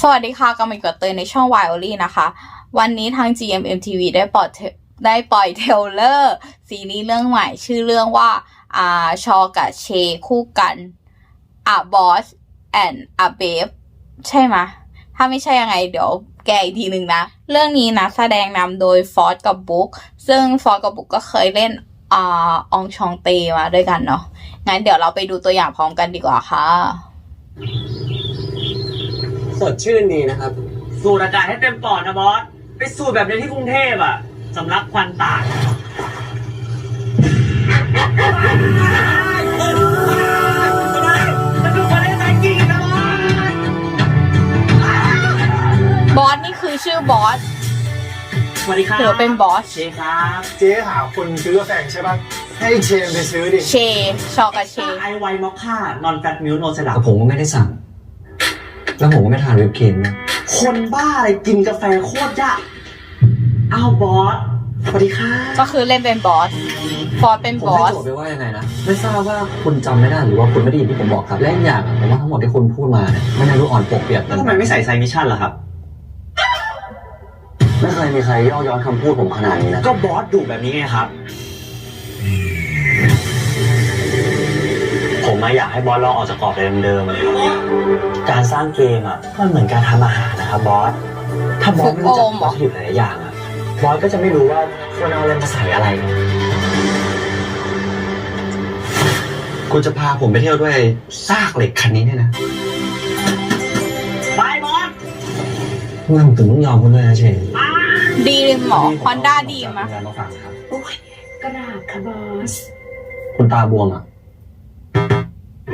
สวัสดีค่ะกำลังกับเตยในช่องวายโอลี่นะคะ วันนี้ทาง GMMTV ได้ปล่อยได้ปล่อยเทลเลอร์ซีรีส์เรื่องใหม่ชื่อเรื่องว่าอ่าชอกับเชคู่กันอะบอสแอนอะเบฟใช่ไหมถ้าไม่ใช่ยังไงเดี๋ยวแกอีกทีหนึ่งนะ เรื่องนี้นะแสดงนำโดยฟอสกับบุ๊กซึ่งฟอสกับบุ๊กก็เคยเล่นอ่าอองชองเตมาด้วยกันเนาะงั้นเดี๋ยวเราไปดูตัวอย่างพร้อมกันดีกว่าค่ะ สดชื่นดีนะครับ สูดอากาศให้เต็มปอดนะบอส ไปสูดแบบในที่กรุงเทพอะสำลักควันตายมันดูมาได้ใจจริงนะบอสบอสนี่คือชื่อบอสสวัสดีครับถือว่าเป็นบอส เชฟครับเจ๊หาคนซื้อกาแฟใช่ปะให้เชนไปซื้อดิ เช ชอกับเช ไอไวมอคค่านอนแฟตมิลโนสลัแต่บผมก็ไม่ได้สั่ง แล้วผมก็ไม่ทานวิปครีมนะคนบ้าอะไรกินกาแฟโคตรยากอ้าวบอสสวัสดีครับก็คือเล่นเป็นบอสฟอร์เป็นผมบอให้ส โจทย์ไปว่ายังไงนะ ไม่ทราบว่าคุณจำไม่ได้หรือว่าคุณไม่ได้ยินที่ผมบอกครับ และอีกอย่างอะผมว่าทั้งหมดที่คุณพูดมาเนี่ยมันยังดูอ่อนปวกเปียกแล้วทำไมไม่ใส่ไซมิชชั่นล่ะครับ ไม่เคยมีใครย่อย้อนคำพูดผมขนาดนี้นะ ก็บอสดุแบบนี้ไงครับ ผมมาอยากให้บอสลองออกจากกรอบเดิมๆ การสร้างเกมอะมันเหมือนการทำอาหารนะครับบอส ถ้าบอสไม่รู้จักวัตถุดิบหลายๆอย่างอะบอสก็จะไม่รู้ว่าควรเอาอะไรมาใส่อะไร คุณจะพาผมไปเที่ยวด้วยซากเหล็กคันนี้เนี่ยนะ ไปบอสงั้นผมถึงต้องยอมคุณด้วยนะเชนดีมหมอฮอนด้าดีมะงานมาฝากครับ โอ้ยกระดาษค่ะบอส คุณตาบวมอะ โ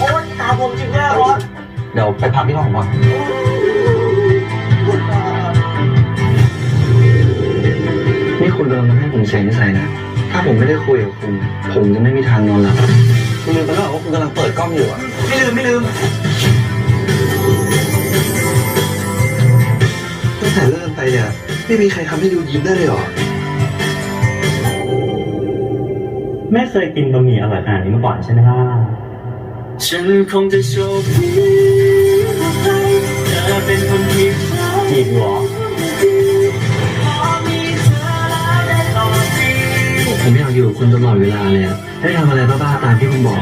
อ๊ยตาผมจริงด้วยบอสเดี๋ยวไปพักที่ห้องผมก่อนนี่คุณเดินมาให้ผมเสียนิสัยนะ ถ้าผมไม่ได้คุยกับคุณ ผมจะไม่มีทางนอนหลับคุณลืมไปแล้วเหรอว่าคุณกำลังเปิดกล้องอยู่อะ ไม่ลืมไม่ลืมตั้งแต่เริ่มไปเนี่ยไม่มีใครทำให้ดูยิ้มได้เลยเหรอ ไม่เคยกินบะหมี่อร่อยขนาดนี้มาก่อนใช่ไหมล่ะฉันคงจะโชคดีเธอเป็นคนที่จีบเหรอผมไม่อยากอยู่กับคุณตลอดเวลาเลยอะให้ทำอะไรบ้าๆตามที่คุณบอก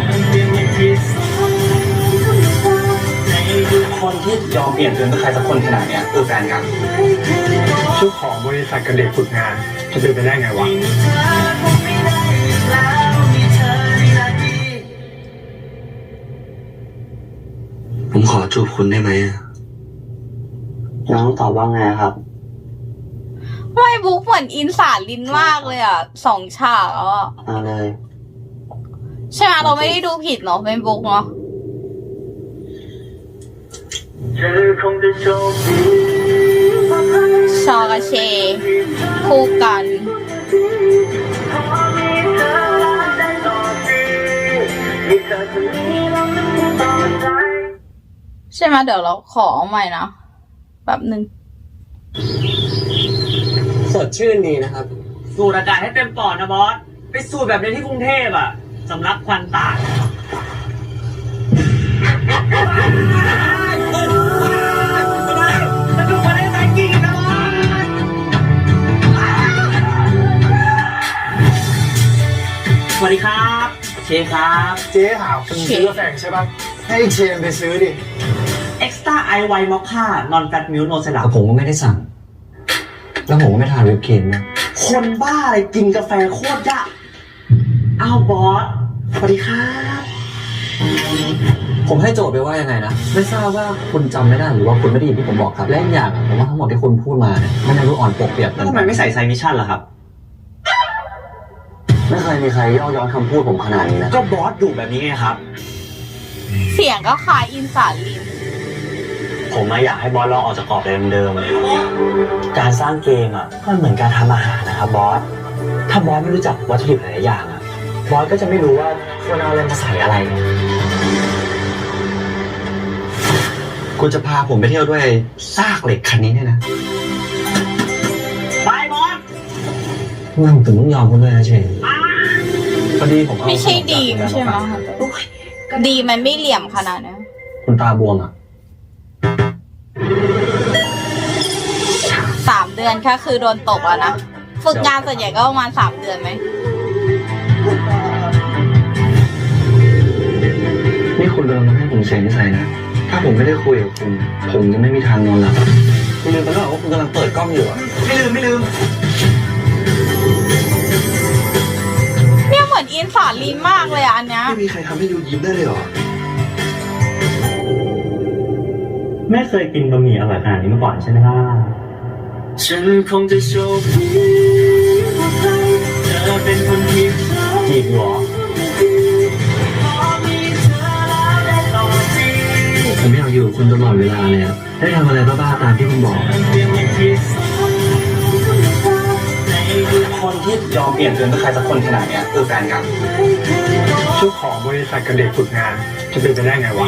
คนที่ยอมเปลี่ยนเพื่อนเพื่อใครสักคนขนาดเนี้ยคือแฟนกันเจ้าของบริษัทกับเด็กฝึกงาน จะเป็นไปได้ไงวะ ผมขอจูบคุณได้ไหมอะน้องตอบว่าไงครับ ไม่บุ๊กเหมือนอินสาลินมากเลยอะสองฉากแล้วอะเอาเลย ใช่ไหมเราไม่ได้ดูผิดเนาะเป็นบุ๊กเนาะเธอคงจะโชคดีชอกับเชคู่กัน ใช่ไหมเดี๋ยวเราขอเอาใหม่นะแบบหนึ่งสดชื่นดีนะครับ สูดอากาศให้เต็มปอดนะบอส ไปสูดแบบในที่กรุงเทพอะสำลักควันตายมันดูมาได้ใจจริงนะบอสสวัสดีครับ เชฟครับ เจ๊หาคนซื้อกาแฟใช่ปะให้เชนไปซื้อดิ Extra i w i Mocha Non Fat Milk No แต่ Syrup ผมก็ไม่ได้สั่ง แล้วผมก็ไม่ทานวิปครีมนะคนบ้าอะไรกินกาแฟโคตรยากอ้าวบอสสวัสดีครับผมให้โจทย์ไปว่ายังไงนะ ไม่ทราบว่าคุณจำไม่ได้หรือว่าคุณไม่ได้ยินที่ผมบอกครับ และอีกอย่างอะผมว่าทั้งหมดที่คุณพูดมาเนี่ยมันยังดูอ่อนปวกเปียกแล้วทำไมไม่ใส่ไซมิชชั่นล่ะครับ ไม่เคยมีใครย่อย้อนคำพูดผมขนาดนี้นะ ก็บอสดุแบบนี้ไงครับ เสียงก็คล้ายอินสาลิน ผมมาอยากให้บอสลองออกจากกรอบเดิมๆ การสร้างเกมอะมันเหมือนการทำอาหารนะครับบอส ถ้าบอสไม่รู้จักวัตถุดิบหลายๆอย่างอะ บอสก็จะไม่รู้ว่าควรเอาอะไรมาใส่อะไร คุณจะพาผมไปเที่ยวด้วยซากเหล็กคันนี้เนี่ยนะ ไปบอสงั้นผมถึงต้องยอมคุณด้วยนะเชนพอดีผมเอาไม่ใช่ดีมขนใช่ไหมจากโรงแรมาฝากโอ้ยกระดาษดีมันไม่เหลี่ยมขนาดนั้น คุณตาบวมอะ ดือนแค่คือโดนตกแล้วนะ ฝึกงานส่วนใหญ่ก็ประมาณสามเดือนไหม นี่คุณเดินมาให้ผมเสียนิสัยนะ ถ้าผมไม่ได้คุยกับคุณ ผมจะไม่มีทางนอนหลับอะคุณลืมไปแล้วเหรอว่าคุณกำลังเปิดกล้องอยู่อะไม่ลืมไม่ลืม เนี่ยเหมือนอินสาลินมากเลยอะอันเนี้ย ไม่มีใครทำให้ดูยิ้มได้เลยเหรอ ไม่เคยกินบะหมี่อร่อยขนาดนี้มาก่อนใช่ไหมล่ะ ฉันคงจะโชคดีว่าใครเธอเป็นคนที่เธอจีบอยู่เหรอพอเธอแล้วได้ต่อสิผมไม่อยากอยู่คุณตลอดเวลาเลยอะได้ทำอะไรบ้าๆตามที่คุณบอก คนที่ยอมเปลี่ยนเพื่อนเพื่อใครสักคนขนาดเนี้ยคือแฟนกันเจ้าของบริษัทกับเด็กฝึกงาน จะเป็นไปได้ไงวะ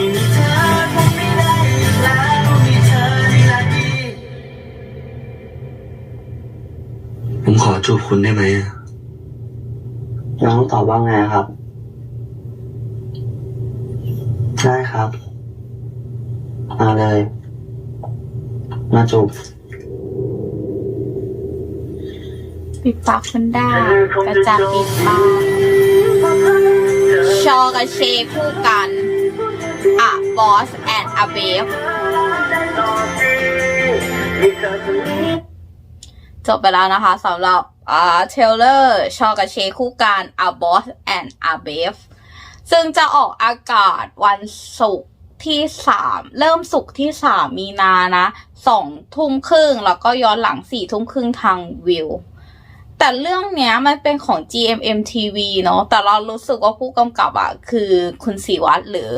ผมขอจูบคุณได้ไหมอะน้องตอบว่าไงครับ ได้ครับ มาเลย มาจูบปิดปากคุณได้กระจับปิดปากชอกับเชคู่กันอะบอสแอนอะเบฟ จบไปแล้วนะคะสำหรับอ่าเทเลอร์ชอกับเชคู่กันอาบอสแอนอาเบฟซึ่งจะออกอากาศวันศุกร์ที่สามเริ่มศุกร์ที่สามมีนานะสองทุ่มครึ่งแล้วก็ย้อนหลังสี่ทุ่มครึ่งทางวิว แต่เรื่องเนี้ยมันเป็นของ GMM TV เนาะแต่เรารู้สึกว่าผู้กำกับอะคือคุณศิวัตรหรือ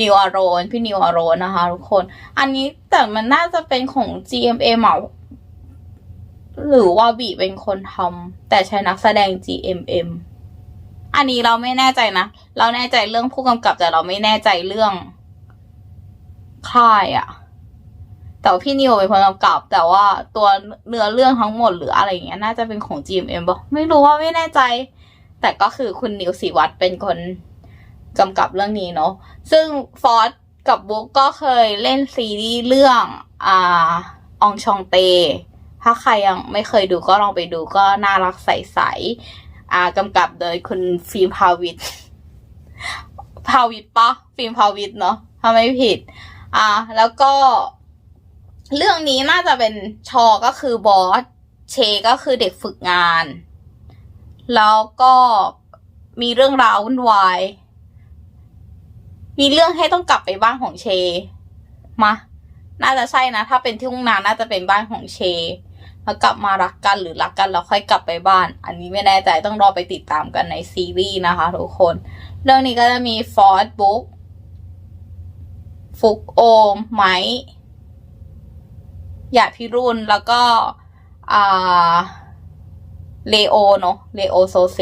นิวอารอนพี่นิวอารอนนะคะทุกคน อันนี้แต่มันน่าจะเป็นของ GMM อะ หรือว่าบีเป็นคนทำแต่ใช้นักแสดง GMM อันนี้เราไม่แน่ใจนะ เราแน่ใจเรื่องผู้กำกับแต่เราไม่แน่ใจเรื่องค่ายอะแต่ว่าพี่นิวเป็นคนกำกับ แต่ว่าตัวเนื้อเรื่องทั้งหมดหรืออะไรอย่างเงี้ยน่าจะเป็นของ GMM ปะไม่รู้ว่าไม่แน่ใจ แต่ก็คือคุณนิวศิวัตรเป็นคนกำกับเรื่องนี้เนาะซึ่งฟอร์สกับบุ๊กก็เคยเล่นซีรีส์เรื่องอ่าอองชองเต ถ้าใครยังไม่เคยดูก็ลองไปดูก็น่ารักใสๆอ่ากำกับโดยคุณฟิล์มพาวิทพาวิทปะฟิล์มพาวิทเนาะถ้าไม่ผิด อ่า แล้วก็ เรื่องนี้น่าจะเป็นชอก็คือบอสเชก็คือเด็กฝึกงาน แล้วก็มีเรื่องราววุ่นวาย มีเรื่องให้ต้องกลับไปบ้านของเช มา น่าจะใช่นะ ถ้าเป็นที่ทุ่งนาน่าจะเป็นบ้านของเช แล้วกลับมารักกันหรือรักกันแล้วค่อยกลับไปบ้าน อันนี้ไม่แน่ใจต้องรอไปติดตามกันในซีรีส์นะคะทุกคน เรื่องนี้ก็จะมีฟอร์ดบุ๊กฟุกโอมไม้หยาดพิรุณแล้วก็เลโอเนาะเลโอโซเซ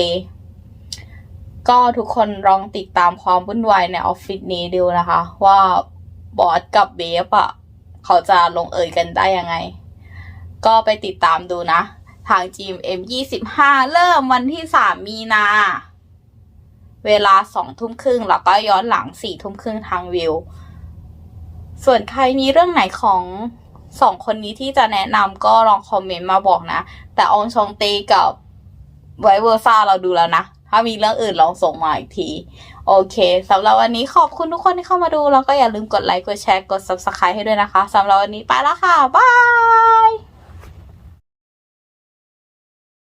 ก็ทุกคนลองติดตามความวุ่นวายในออฟฟิศนี้ดูนะคะ ว่าบอสกับเบฟอะเขาจะลงเอยกันได้ยังไง ก็ไปติดตามดูนะ ทาง GMM 25 เริ่มวันที่ 3 มีนา เวลา 2 ทุ่มครึ่งแล้วก็ย้อนหลัง 4 ทุ่มครึ่งทางวิว ส่วนใครมีเรื่องไหนของสองคนนี้ที่จะแนะนำก็ลองคอมเมนต์มาบอกนะ แต่อองชองเตกับไวเวอร์ซ่าเราดูแล้วนะ ถ้ามีเรื่องอื่นลองส่งมาอีกที โอเคสำหรับวันนี้ขอบคุณทุกคนที่เข้ามาดู แล้วก็อย่าลืมกดไลค์ กดแชร์ กด subscribe ให้ด้วยนะคะสำหรับวันนี้ไปแล้วค่ะ บาย